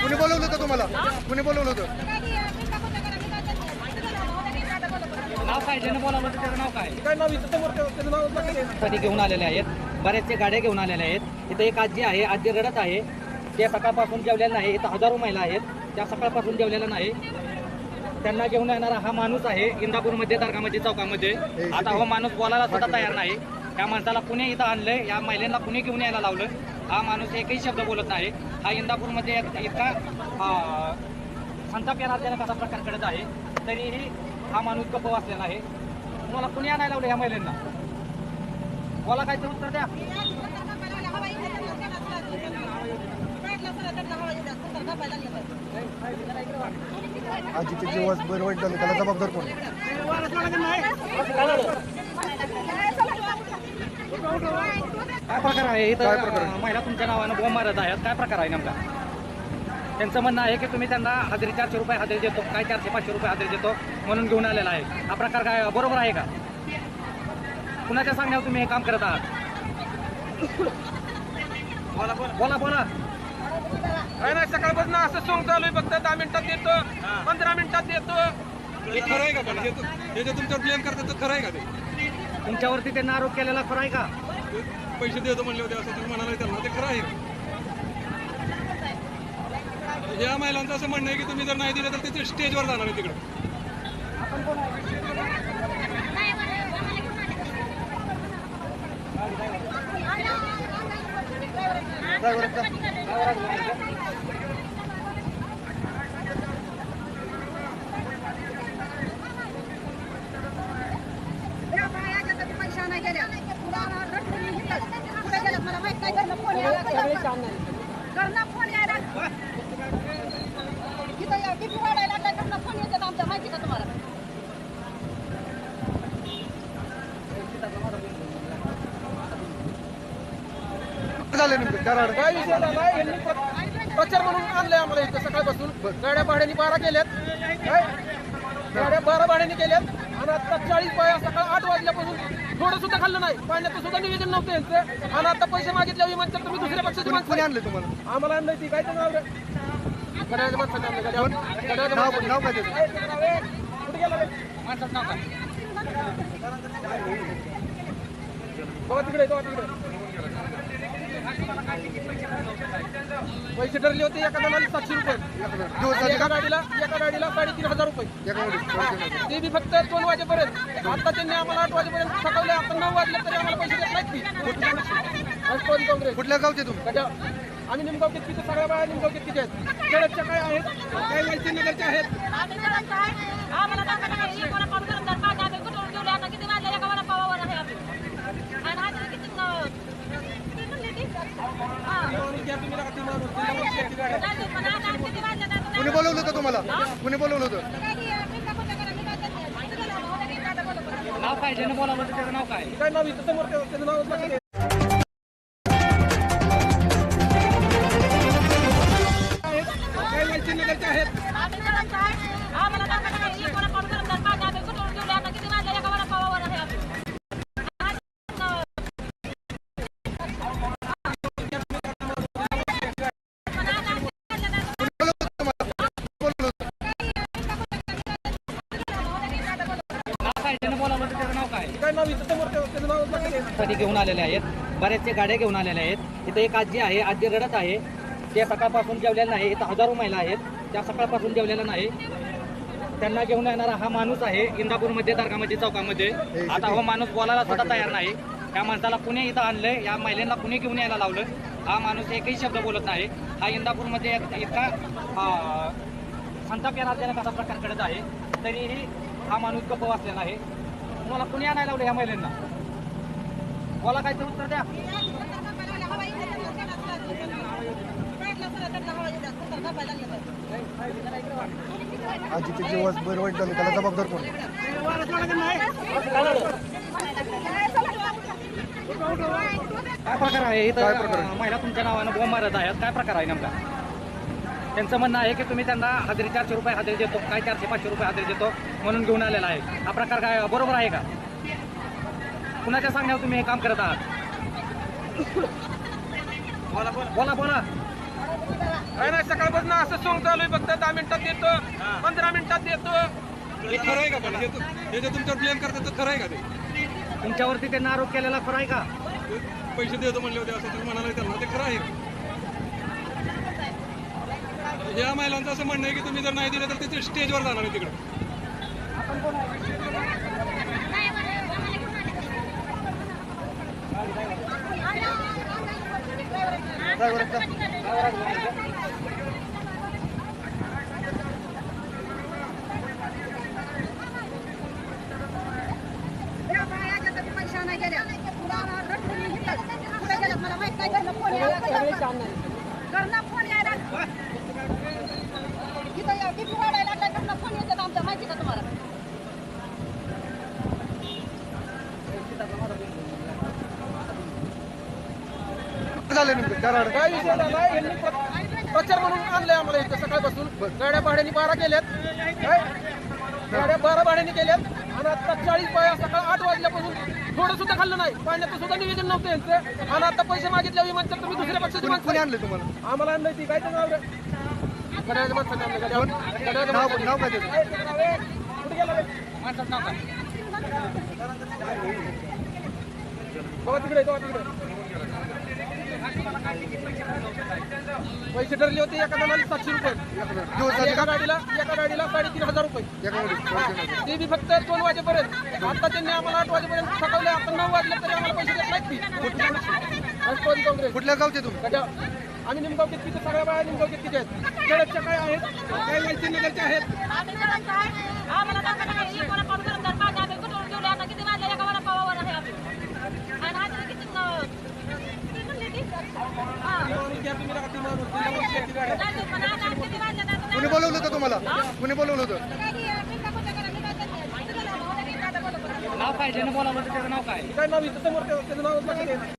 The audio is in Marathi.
कुणी बोलवलं होतं तुम्हाला? कुणी बोलवलं होतं? नाव काय? ज्यानं बोलावलं होतं त्याचं नाव काय? काय नाव इथं समोर त्या- त्याचं नाव लक्षात येईल. साठी घेऊन आलेले आहेत? बऱ्याचशा गाड्या घेऊन आलेल्या आहेत. इथे एक आजी आहे आजी रडत आहे. ते सकाळपासून जेवलेल्या नाही. इथं हजारो महिला आहेत. त्या सकाळपासून जेवलेल्या नाही. त्यांना घेऊन येणारा हा माणूस आहे इंदापूरमध्ये दर्गामध्ये चौकामध्ये. आता हा माणूस बोलायला सुद्धा तयार नाही. त्या माणसाला पुणे इथं आणलंय या महिलांना पुणे घेऊन यायला लावलं हा माणूस एकही शब्द बोलत नाही. हा इंदापूरमध्ये एक- इतका संताप येणार असा प्रकार घडत आहे तरीही हा माणूस गप्प वाचलेला आहे. तुम्हाला पुणे आणायला लावलं ह्या महिलांना. बोला काय तर उत्तर द्या. आजीचे जीवास बरं वाईट झालं त्याला जबाबदार कोण? काय प्रकार आहे? इथं काय प्रकार आहे? अं, महिला तुमच्या नावानं बॉम्ब मारत आहेत. काय प्रकार आहे नेमका? त्यांचं म्हणणं आहे की तुम्ही त्यांना हजेरी चारशे रुपये हजेरी देतो काय चारशे पाचशे रुपये हजेरी देतो म्हणून घेऊन आलेला आहे. हा प्रकार काय बरोबर आहे का? कुणाच्या सांगण्यावर तुम्ही हे काम करत आहात? बोला बोला. काय नाही सकाळपासून असं सोंग चालू आहे फक्त दहा मिनिटात देतो पंधरा मिनिटात देतो. हे खरं आहे का पण हे हे जे तुमच्यावर ब्लेम करतात ते खरं आहे का ते? तुमच्यावरती त्यांना आरोप केलेला खरं आहे का? पैसे देतो म्हणले होते असं तुम्ही म्हणाले त्यांना ते खरं आहे. या महिलांचं असं म्हणणं आहे की तुम्ही जर नाही दिलं तर तिथे स्टेजवर जाणार आहे तिकडं घरनं फोन यायला इथं या टिपी वाढायला लागला घरनं फोन येतात आमच्या माहिती का तुम्हाला झालं नेमकं कराड. काय विषय झाला यांनी प्र- प्रचार म्हणून आणलंय आम्हाला इथं सकाळपासून. गाड्या भाड्याने बारा केल्यात. काय? गाड्या बारा भाड्याने केल्यात. आणि आता चाळीस बाया सकाळ आठ वाजल्यापासून थोडं सुद्धा खाल्लं नाही. पाण्याचं सुद्धा निवेदन नव्हतं यांचं. आणि आता पैसे मागितले विमानचं तुम्ही दुसऱ्या पक्षाची कुणी कुणी माणसं आणलं तुम्हाला? आम्हाला आणलंय ती काय नाव रे गड्याच्या माणसाने आणलं गड्यावर गड्याच्या नाव माणसाने. नाव काय त्याचं? ए, ते नाव आहे. कुठे गेला रे? माणसाचं नाव काय बाबा तिकडे बाबा तिकडे. पैसे ठरले होते एका जणाला सातशे रुपये. एका गाडीला एका गाडीला साडेतीन हजार रुपये. ते बी फक्त दोन वाजेपर्यंत. आता त्यांनी आम्हाला आठ वाजेपर्यंत सकाळी आता नऊ वाजले तरी आम्हाला पैसे देत नाहीत ती काँग्रेस? कुठल्या गावचे तुम्ही? आम्ही निमगावकीत किती सगळ्या बाया निमगावकीत किती आहेत? खेळतच्या काय आहेत? काही माहिती नगरच्या आहेत आम्ही जणांचं आहे. आम्हाला टाका टाका एक वडापाव गरम तर पाच आम्ही कुठून घेऊन आता किती वाजले एका वडापावावर आहे आम्ही आणि आता किती अं, किती म्हणली ती? हा. आणि त्या तुम्ही नका ती माणूस, तिला म्हणून त्याची गाडी आहे. जायचं पण आता किती वाजले आता नाही. कुणी बोलवलं होतं तुम्हाला? कुणी बोलवलं होतं. नाव काय? ज्यानं बोलावलं त्याचं नाव काय? काय नाव? इथं समोर त्या- त्याचं नाव साठी घेऊन आलेले आहेत? बऱ्याचशा गाड्या घेऊन आलेल्या आहेत. इथे एक आजी आहे आजी रडत आहे. ते सकाळपासून जेवलेल्या नाही. इथं हजारो महिला आहेत. त्या सकाळपासून जेवलेल्या नाही. त्यांना घेऊन येणारा हा माणूस आहे इंदापूरमध्ये दर्गामध्ये चौकामध्ये. आता हा माणूस बोलायला सुद्धा तयार नाही. त्या माणसाला पुणे इथं आणलंय? या महिलांना पुणे घेऊन यायला लावलं? हा माणूस एकही शब्द बोलत नाही. हा इंदापूरमध्ये इतका संताप येणार असा प्रकार घडत आहे तरीही हा माणूस गप्प वाचलेला आहे. तुम्हाला पुणे आणायला लावलं ह्या महिलांना? बोला काय तर उत्तर द्या. आजीचे जीवास बरं वाईट झालं त्याला जबाबदार कोण? काय प्रकार आहे? इथं महिला तुमच्या नावानं बॉम्ब मारत आहेत. काय प्रकार आहे नेमका? त्यांचं म्हणणं आहे की तुम्ही त्यांना हजेरी चारशे रुपये हजेरी देतो. काय चारशे पाचशे रुपये हजेरी देतो म्हणून घेऊन आलेला आहे. हा प्रकार काय बरोबर आहे का? कुणाच्या सांगण्यावर तुम्ही हे काम करत आहात? बोला बोला. काय नाही सकाळपासून असं सोंग चालू आहे. फक्त दहा मिनिटात देतो. पंधरा मिनिटात देतो. हे खरं आहे का पण हे हे जे तुमच्यावर ब्लेम करतात ते खरं आहे का ते? तुमच्यावरती त्यांना आरोप केलेला खरं आहे का? पैसे देतो म्हणले होते असं तुम्ही म्हणाले त्यांना. ते खरं आहे या महिलांचं असं म्हणणं आहे की तुम्ही जर नाही दिलं तर तिथे स्टेजवर जाणार आहे तिकडे. पैसा नाही गेल्या कुठे गेल्या मला माहीत नाही घरनं फोन यायला घरनं फोन यायला इथं या किती वाढायला लागला घरनं फोन येतात आमच्या माहिती का तुम्हाला झालं नेमकं कराड काय विषय झाला यांनी प्र- प्रचार म्हणून आणलंय आम्हाला इथं सकाळपासून. गाड्या भाड्याने बारा केल्यात. काय? गाड्या बारा भाड्याने केल्यात. आणि आता चाळीस बाया सकाळ आठ वाजल्यापासून थोडं सुद्धा खाल्लं नाही. पाण्याचं सुद्धा निवेदन नव्हतं यांचं. आणि आता पैसे मागितले विमानचं तुम्ही दुसऱ्या पक्षाची कोणी माणसं. आणलं तुम्हाला? आम्हाला आणलंय ती. काय नाव रे? गड्याच्या माणसाने आणलं, गड्या- गड्याच्या नाव काय त्याचं? काय त्याचं नाव आहे? कुठे गेला रे? बघा तिकडे बघा तिकडे. पैसे ठरले होते एका जणाला सातशे रुपये. आणि एका गाडीला एका गाडीला साडेतीन हजार रुपये. ते बी फक्त दोन वाजेपर्यंत. आता त्यांनी आम्हाला आठ वाजेपर्यंत थकवले आता नऊ वाजले तरी आम्हाला पैसे देत नाहीत काँग्रेस? कुठल्या गावचे तुम्ही? गजा. आम्ही निमगावकीत तिथे सगळ्या बाया निमगावकीत तिथे आहेत? खेळतच्या काय आहेत? काही माहिती नगरच्या आहेत? कुणी बोलवलं होतं तुम्हाला? कुणी बोलवलं होतं? नाव काय? ज्यानं बोलावलं होतं त्याचं नाव काय? काय नाव? इथं समोर त्याचं नाव